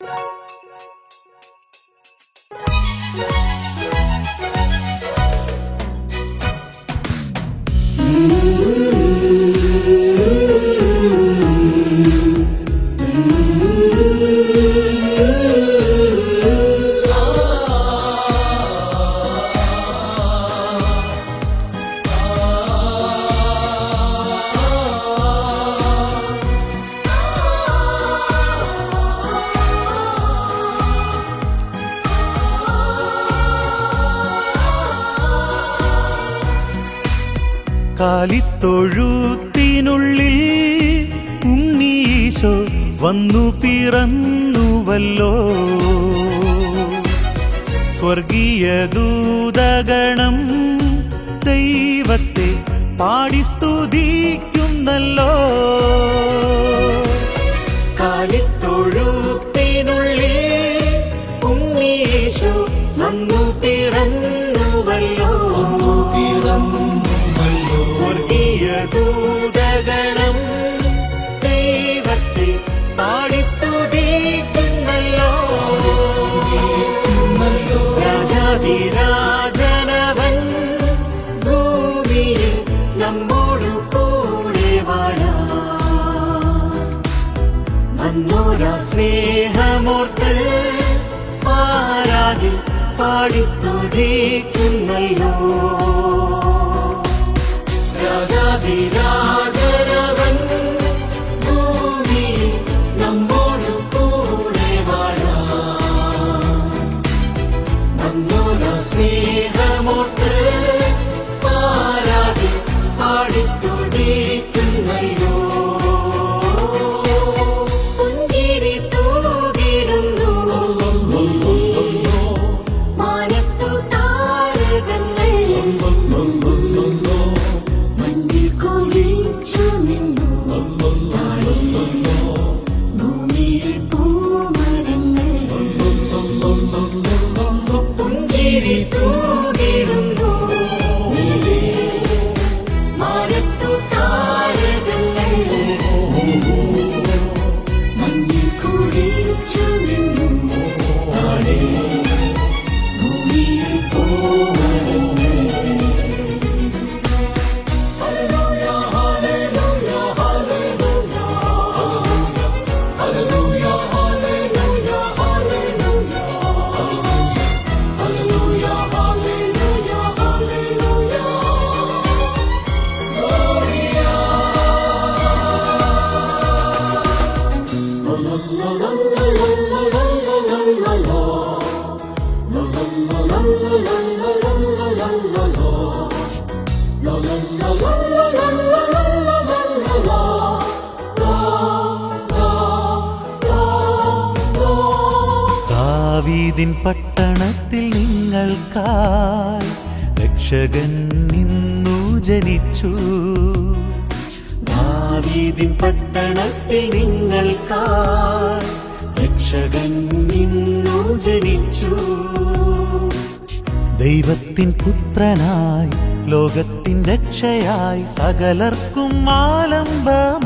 Bye. കാലിത്തൊഴുത്തിനുള്ളിൽ ഉണ്ണീശോ വന്നു പിറന്നുവല്ലോ. സ്വർഗീയ ദൂതഗണം ദൈവത്തെ പാടി രാജാതിരാജനവൻ ഭൂമിയിൽ നമ്മോടു കൂടെ വാഴാൻ വന്നോരാ സ്നേഹമോർത്ത് പാരാതി പാടി സ്തുതിക്കുന്നല്ലോ. രാജാതിരാജനവൻ Ooh. ദാവീദിൻ പട്ടണത്തിൽ നിങ്ങൾക്കായി രക്ഷകൻ നിന്നു ജനിച്ചു. ദാവീദിൻ പട്ടണത്തിൽ നിങ്ങൾക്കായി രക്ഷകൻ നിന്നു ജനിച്ചു. ദൈവത്തിൻ പുത്രനായി ലോകത്തിൻ രക്ഷയായി സകലർക്കും ആലംബമായി.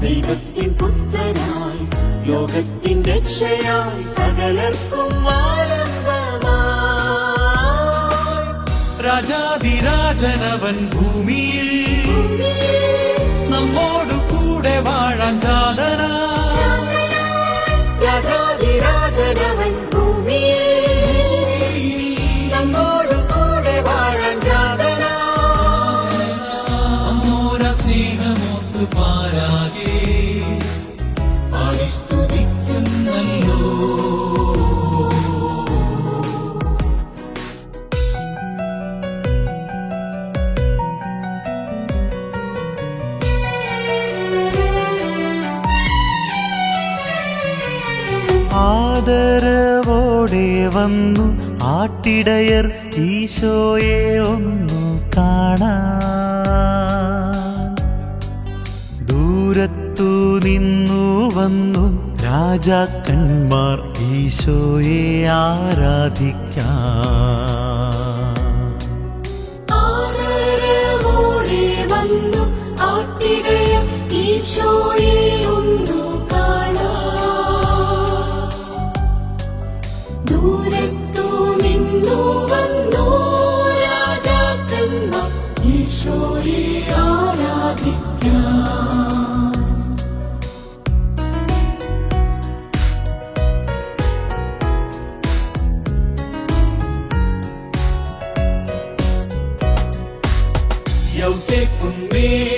ദൈവത്തിൻ പുത്രനായി ലോകത്തിൻ രക്ഷയായി സകലർക്കും രാജാതിരാജനവൻ ഭൂമിയിൽ നമ്മോടു ആദരവോടെ വന്നു ആട്ടിടയർ ഈശോയെ ഒന്നു കാണാൻ നിന്നു വന്നു രാജാക്കന്മാർ ഈശോയെ ആരാധിക്കാം. വന്നു ഈശോയെ കാണാ ദൂരത്തു ഈശോയെ ആരാധിക്കാം Maria.